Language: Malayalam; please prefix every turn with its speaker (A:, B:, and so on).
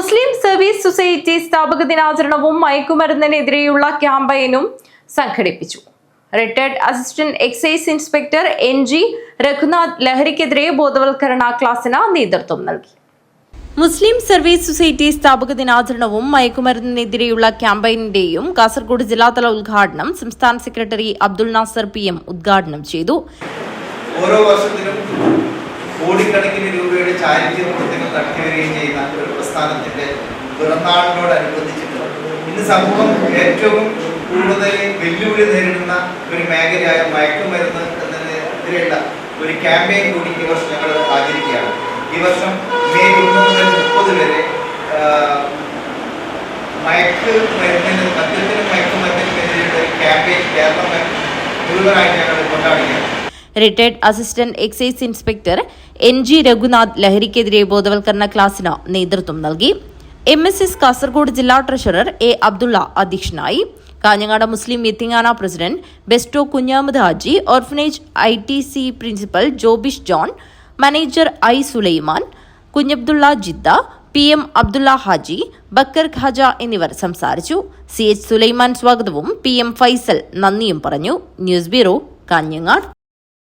A: മുസ്ലിം സർവീസ് സൊസൈറ്റി സ്ഥാപക ദിനാചരണവും മയക്കുമരുന്നിനെതിരെയുള്ള ക്യാമ്പയിനും സംഘടിപ്പിച്ചു. Retired assistant excise inspector N G Raghunath ലഹരിക്കെതിരെ ബോധവൽക്കരണ ക്ലാസ്സിന് നേതൃത്വം നൽകി. മുസ്ലിം സർവീസ് സൊസൈറ്റി സ്ഥാപക ദിനാചരണവും മയക്കുമരുന്നിനെതിരെയുള്ള ക്യാമ്പയിനിന്റെയും കാസർഗോഡ് ജില്ലാതല ഉദ്ഘാടനം സംസ്ഥാന secretary Abdul Nasar P M ഉദ്ഘാടനം ചെയ്തു.
B: ഓരോ വർഷത്തിലും കോടിക്കണക്കിന് രൂപയുടെ ചാരിറ്റി വരികയും ചെയ്യുന്ന ഒരു പ്രസ്ഥാനത്തിന്റെ പിറന്നാളിനോടനുബന്ധിച്ചിട്ട് ഇന്ന് സമൂഹം ഏറ്റവും കൂടുതൽ വെല്ലുവിളി നേരിടുന്ന ഒരു മേഖലയായ മയക്കുമരുന്ന് എന്നതിനെതിരെയുള്ള ഒരു ക്യാമ്പയിൻ കൂടി ഈ വർഷം ഞങ്ങൾ ആചരിക്കുകയാണ്. ഈ വർഷം മെയ് ഒന്ന് മുതൽ മുപ്പത് വരെ മയക്ക് മരുന്നിന് മദ്യത്തിനും മയക്കുമരുന്നിനെതിരെയുള്ള ഒരു ക്യാമ്പയിൻ കേരളം മുഴുവനായിട്ട് ഞങ്ങൾ കൊണ്ടാടുകയാണ്.
A: Retired assistant excise inspector N G Raghunath ലഹരിക്കെതിരെ ബോധവൽക്കരണ ക്ലാസിന് നേതൃത്വം നൽകി. എം എസ് എസ് കാസർഗോഡ് ജില്ലാ ട്രഷറർ എ അബ്ദുള്ള അധ്യക്ഷനായി. കാഞ്ഞങ്ങാട് മുസ്ലിം യത്തിങ്ങാന president Bairstow Kunhamad Haji orphanage I T C principal Jobish John manager I Sulaiman Kunhabdulla Jidda P M Abdulla Haji Bakkar Khaja എന്നിവർ സംസാരിച്ചു. സി എച്ച് സുലൈമാൻ സ്വാഗതവും പി എം ഫൈസൽ നന്ദിയും പറഞ്ഞു. News bureau Kanhangad.